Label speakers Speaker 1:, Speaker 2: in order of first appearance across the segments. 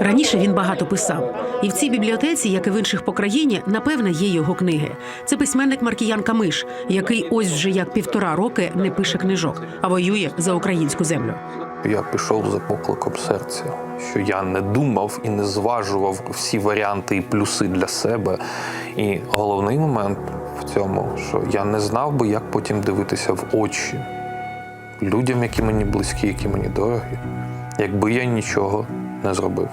Speaker 1: Раніше він багато писав, і в цій бібліотеці, як і в інших по країні, напевне, є його книги. Це письменник Маркіян Камиш, який ось вже як півтора роки не пише книжок, а воює за українську землю.
Speaker 2: Я пішов за покликом серця, що я не думав і не зважував всі варіанти і плюси для себе. І головний момент в цьому, що я не знав би, як потім дивитися в очі людям, які мені близькі, які мені дорогі, якби я нічого не зробив.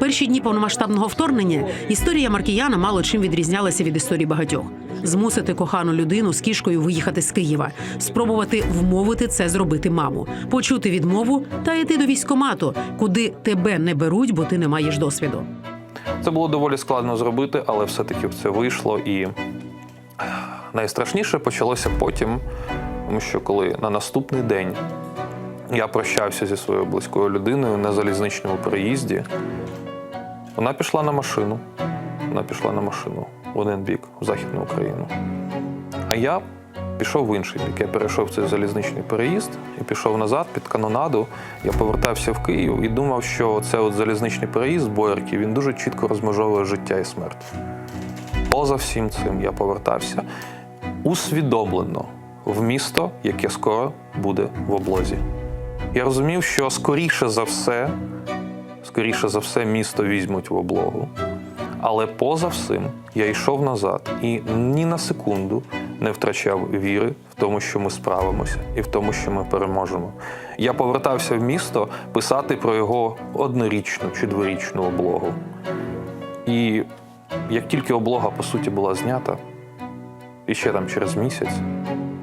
Speaker 1: Перші дні повномасштабного вторгнення історія Маркіяна мало чим відрізнялася від історії багатьох. Змусити кохану людину з кішкою виїхати з Києва, спробувати вмовити це зробити маму, почути відмову та йти до військомату, куди тебе не беруть, бо ти не маєш досвіду.
Speaker 2: Це було доволі складно зробити, але все-таки це вийшло. І найстрашніше почалося потім, тому що коли на наступний день я прощався зі своєю близькою людиною на залізничному переїзді, вона пішла на машину. Вона пішла на машину в один бік, в Західну Україну. А я пішов в інший бік. Я перейшов цей залізничний переїзд і пішов назад під канонаду. Я повертався в Київ і думав, що це от залізничний переїзд Боярки, він дуже чітко розмежовує життя і смерть. Поза всім цим я повертався усвідомлено в місто, яке скоро буде в облозі. Я розумів, що скоріше за все, скоріше за все, місто візьмуть в облогу. Але поза всім я йшов назад і ні на секунду не втрачав віри в тому, що ми справимося, і в тому, що ми переможемо. Я повертався в місто писати про його однорічну чи дворічну облогу. І як тільки облога по суті була знята, і ще там через місяць,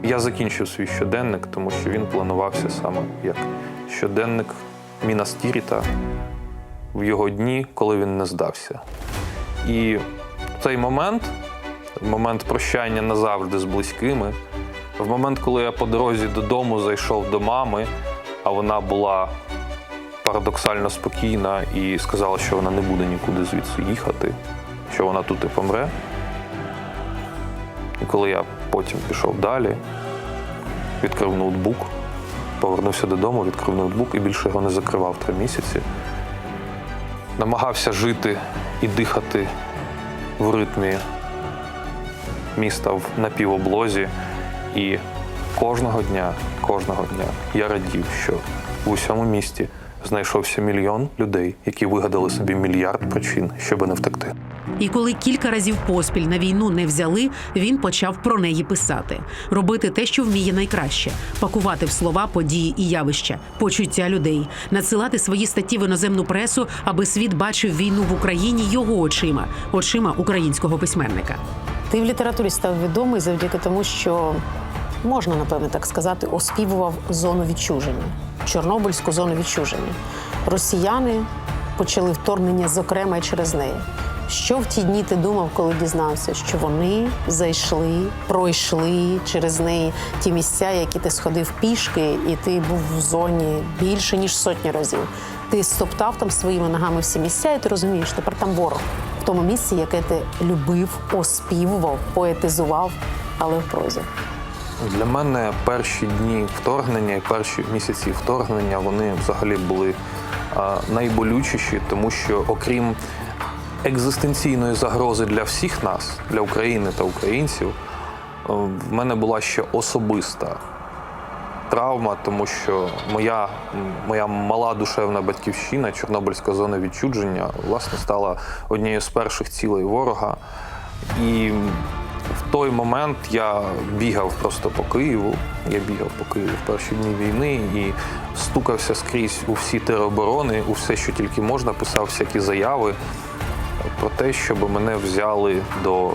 Speaker 2: я закінчив свій щоденник, тому що він планувався саме як щоденник Мінас Тіріта в його дні, коли він не здався. І в цей момент, в момент прощання назавжди з близькими, в момент, коли я по дорозі додому зайшов до мами, а вона була парадоксально спокійна і сказала, що вона не буде нікуди звідси їхати, що вона тут і помре. І коли я потім пішов далі, відкрив ноутбук, повернувся додому, відкрив ноутбук і більше його не закривав три місяці. Намагався жити і дихати в ритмі міста в напівоблозі. І кожного дня, кожного дня я радів, що в усьому місті знайшовся мільйон людей, які вигадали собі мільярд причин, щоб не втекти.
Speaker 1: І коли кілька разів поспіль на війну не взяли, він почав про неї писати, робити те, що вміє найкраще, пакувати в слова події і явища, почуття людей, надсилати свої статті в іноземну пресу, аби світ бачив війну в Україні його очима, очима українського письменника.
Speaker 3: Ти в літературі став відомий завдяки тому, що можна напевне так сказати, оспівував зону відчуження, Чорнобильську зону відчуження. Росіяни почали вторгнення, зокрема, через неї. Що в ті дні ти думав, коли дізнався, що вони зайшли, пройшли через неї ті місця, які ти сходив пішки, і ти був в зоні більше ніж сотні разів. Ти стоптав там своїми ногами всі місця, і ти розумієш, тепер там ворог в тому місці, яке ти любив, оспівував, поетизував, але в прозі.
Speaker 2: Для мене перші дні вторгнення і перші місяці вторгнення вони взагалі були найболючіші, тому що окрім екзистенційної загрози для всіх нас, для України та українців, е, в мене була ще особиста травма, тому що моя, моя мала душевна батьківщина, Чорнобильська зона відчудження, власне, стала однією з перших цілей ворога. І в той момент я бігав просто по Києву. Я бігав по Києву в перші дні війни і стукався скрізь у всі тероборони, у все, що тільки можна, писав всякі заяви про те, щоб мене взяли до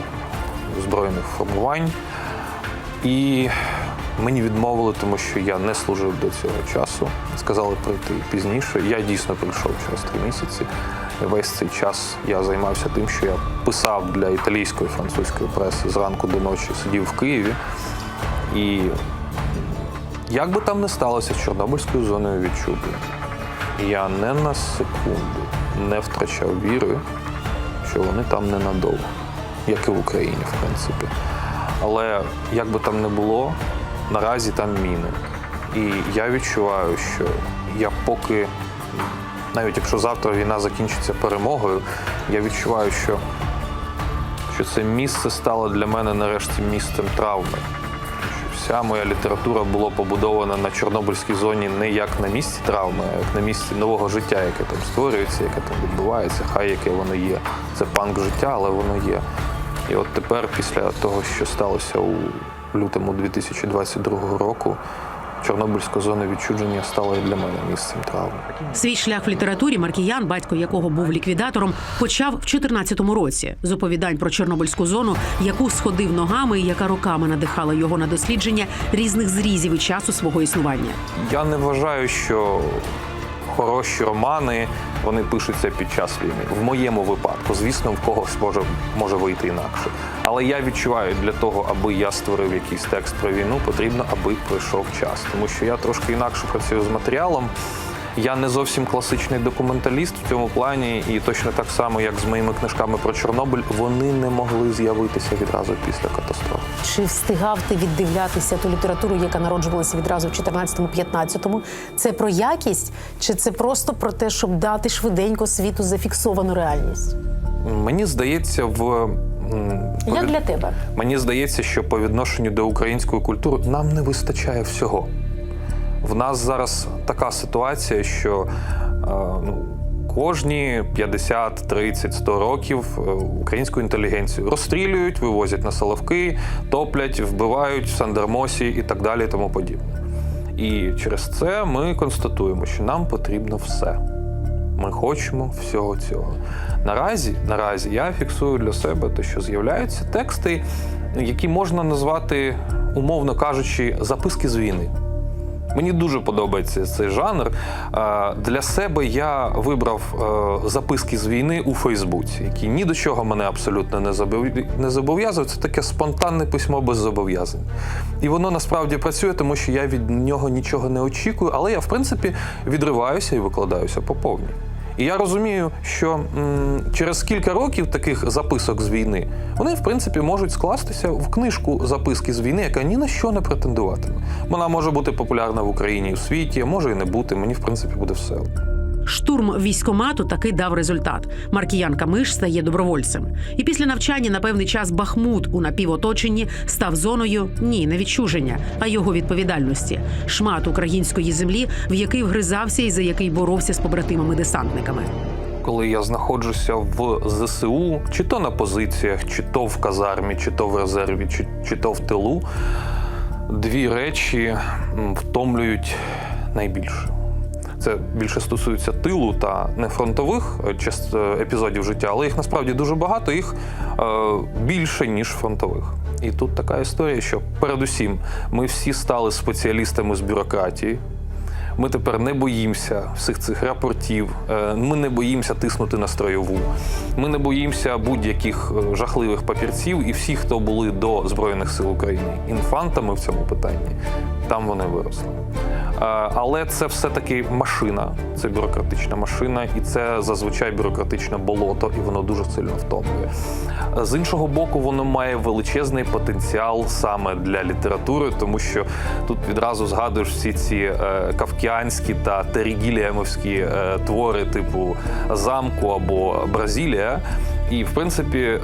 Speaker 2: збройних формувань. І мені відмовили, тому що я не служив до цього часу. Сказали прийти пізніше. Я дійсно прийшов через три місяці. Весь цей час я займався тим, що я писав для італійської французької преси зранку до ночі, сидів в Києві. І як би там не сталося з Чорнобильською зоною відчудження, я не на секунду не втрачав віри, що вони там ненадовго, як і в Україні, в принципі. Але як би там не було, наразі там міни. І я відчуваю, що я поки навіть якщо завтра війна закінчиться перемогою, я відчуваю, що, що це місце стало для мене нарешті місцем травми. Вся моя література була побудована на Чорнобильській зоні не як на місці травми, а як на місці нового життя, яке там створюється, яке там відбувається, хай яке воно є. Це панк життя, але воно є. І от тепер, після того, що сталося у лютому 2022 року, Чорнобильська зона відчудження стала і для мене місцем травми.
Speaker 1: Свій шлях в літературі Маркіян, батько якого був ліквідатором, почав в 14-му році з оповідань про Чорнобильську зону, яку сходив ногами і яка роками надихала його на дослідження різних зрізів і часу свого існування.
Speaker 2: Я не вважаю, що хороші романи вони пишуться під час війни. В моєму випадку, звісно, в когось може, може вийти інакше. Але я відчуваю, для того, аби я створив якийсь текст про війну, потрібно, аби пройшов час. Тому що я трошки інакше працюю з матеріалом. Я не зовсім класичний документаліст в цьому плані, і точно так само, як з моїми книжками про Чорнобиль, вони не могли з'явитися відразу після катастрофи.
Speaker 3: Чи встигав ти віддивлятися ту літературу, яка народжувалася відразу в 14-15? Це про якість, чи це просто про те, щоб дати швиденько світу зафіксовану реальність?
Speaker 2: Мені здається, в
Speaker 3: Як для тебе?
Speaker 2: Мені здається, що по відношенню до української культури нам не вистачає всього. В нас зараз така ситуація, що е, ну, кожні 50, 30, 100 років е, українську інтелігенцію розстрілюють, вивозять на Соловки, топлять, вбивають в Сандермосі і так далі, і тому подібне. І через це ми констатуємо, що нам потрібно все. Ми хочемо всього цього. Наразі, наразі я фіксую для себе те, що з'являються тексти, які можна назвати, умовно кажучи, записки з війни. Мені дуже подобається цей жанр. Е, Для себе я вибрав е, записки з війни у Фейсбуці, які ні до чого мене абсолютно не зобов'язують. Це таке спонтанне письмо без зобов'язань. І воно насправді працює, тому що я від нього нічого не очікую, але я, в принципі, відриваюся і викладаюся по повній. І я розумію, що м, через кілька років таких записок з війни вони, в принципі, можуть скластися в книжку записки з війни, яка ні на що не претендуватиме. Вона може бути популярна в Україні і в світі, може і не бути. Мені, в принципі, буде все.
Speaker 1: Штурм військомату таки дав результат. Маркіян Камиш стає добровольцем. І після навчання на певний час Бахмут у напівоточенні став зоною ні, не відчуження, а його відповідальності. Шмат української землі, в який вгризався і за який боровся з побратимами-десантниками.
Speaker 2: Коли я знаходжуся в ЗСУ, чи то на позиціях, чи то в казармі, чи то в резерві, чи, чи то в тилу, дві речі втомлюють найбільше. Це більше стосується тилу та нефронтових е, част- е, епізодів життя, але їх насправді дуже багато, їх е, більше, ніж фронтових. І тут така історія, що передусім ми всі стали спеціалістами з бюрократії. Ми тепер не боїмося всіх цих рапортів. е, Ми не боїмося тиснути на строєву. Ми не боїмося будь-яких е, жахливих папірців і всі, хто були до Збройних сил України інфантами в цьому питанні, там вони виросли. Але це все-таки машина, це бюрократична машина, і це зазвичай бюрократичне болото, і воно дуже сильно втомлює. З іншого боку, воно має величезний потенціал саме для літератури, тому що тут відразу згадуєш всі ці е, кавкіанські та терігіліємовські е, твори, типу замку або Бразилія. І в принципі, е,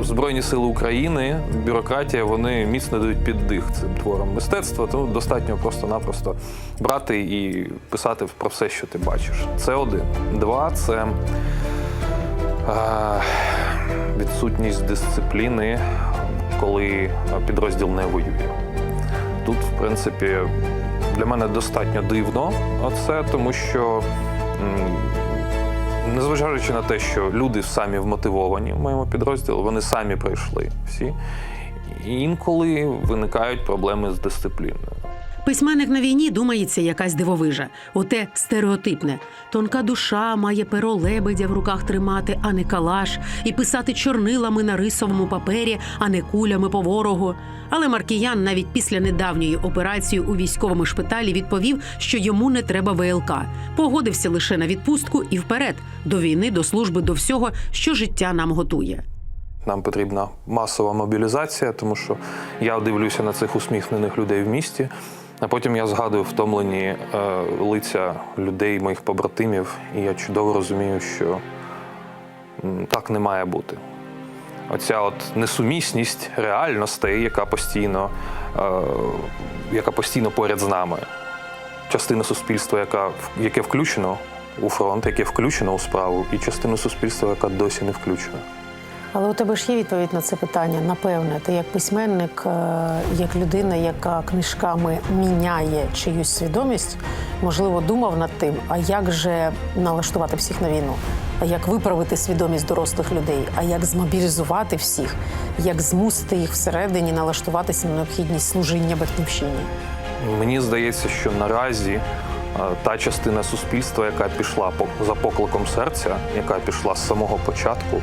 Speaker 2: Збройні сили України, бюрократія, вони міцно дають піддих цим творам мистецтва. Тому достатньо просто-напросто брати і писати про все, що ти бачиш. Це один. Два це е, відсутність дисципліни, коли підрозділ не воює. Тут, в принципі, для мене достатньо дивно це, тому що. Незважаючи на те, що люди самі вмотивовані в моєму підрозділі, вони самі прийшли всі. І інколи виникають проблеми з дисципліною.
Speaker 1: Письменник на війні думається якась дивовижа, оте стереотипне. Тонка душа має перо лебедя в руках тримати, а не калаш, і писати чорнилами на рисовому папері, а не кулями по ворогу. Але Маркіян навіть після недавньої операції у військовому шпиталі відповів, що йому не треба ВЛК. Погодився лише на відпустку і вперед до війни, до служби, до всього, що життя нам готує.
Speaker 2: Нам потрібна масова мобілізація, тому що я дивлюся на цих усміхнених людей в місті. А потім я згадую втомлені е, лиця людей, моїх побратимів, і я чудово розумію, що так не має бути. Оця от несумісність реальностей, яка постійно, е, яка постійно поряд з нами. Частина суспільства, яка, яке включено у фронт, яке включено у справу, і частина суспільства, яка досі не включена.
Speaker 3: Але у тебе ж є відповідь на це питання. Напевне, ти як письменник, е, як людина, яка книжками міняє чиюсь свідомість, можливо, думав над тим, а як же налаштувати всіх на війну, а як виправити свідомість дорослих людей, а як змобілізувати всіх, як змусити їх всередині налаштуватися на необхідність служіння батьківщині.
Speaker 2: Мені здається, що наразі та частина суспільства, яка пішла за покликом серця, яка пішла з самого початку,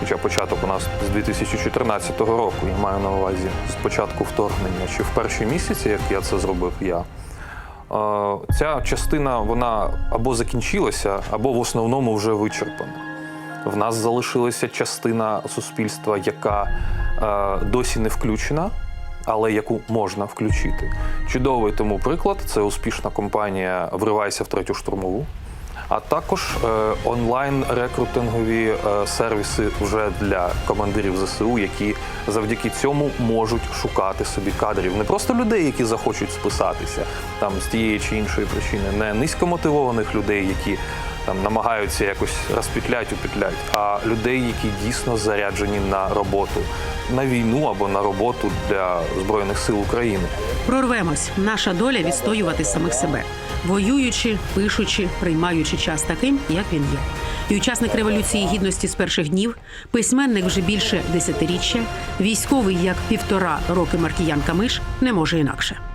Speaker 2: хоча початок у нас з 2014 року, я маю на увазі з початку вторгнення, чи в перші місяці, як я це зробив я. Ця частина вона або закінчилася, або в основному вже вичерпана. В нас залишилася частина суспільства, яка е, досі не включена, але яку можна включити. Чудовий тому приклад це успішна компанія Вривайся в третю штурмову. А також е, онлайн-рекрутингові е, сервіси вже для командирів ЗСУ, які завдяки цьому можуть шукати собі кадрів. Не просто людей, які захочуть списатися там з тієї чи іншої причини, не низькомотивованих людей, які там намагаються якось розпітлять, упітлять, а людей, які дійсно заряджені на роботу, на війну або на роботу для збройних сил України.
Speaker 1: Прорвемось. Наша доля відстоювати самих себе, воюючи, пишучи, приймаючи час таким, як він є. І учасник революції гідності з перших днів, письменник вже більше десятиріччя, військовий як півтора роки Маркіян Камиш не може інакше.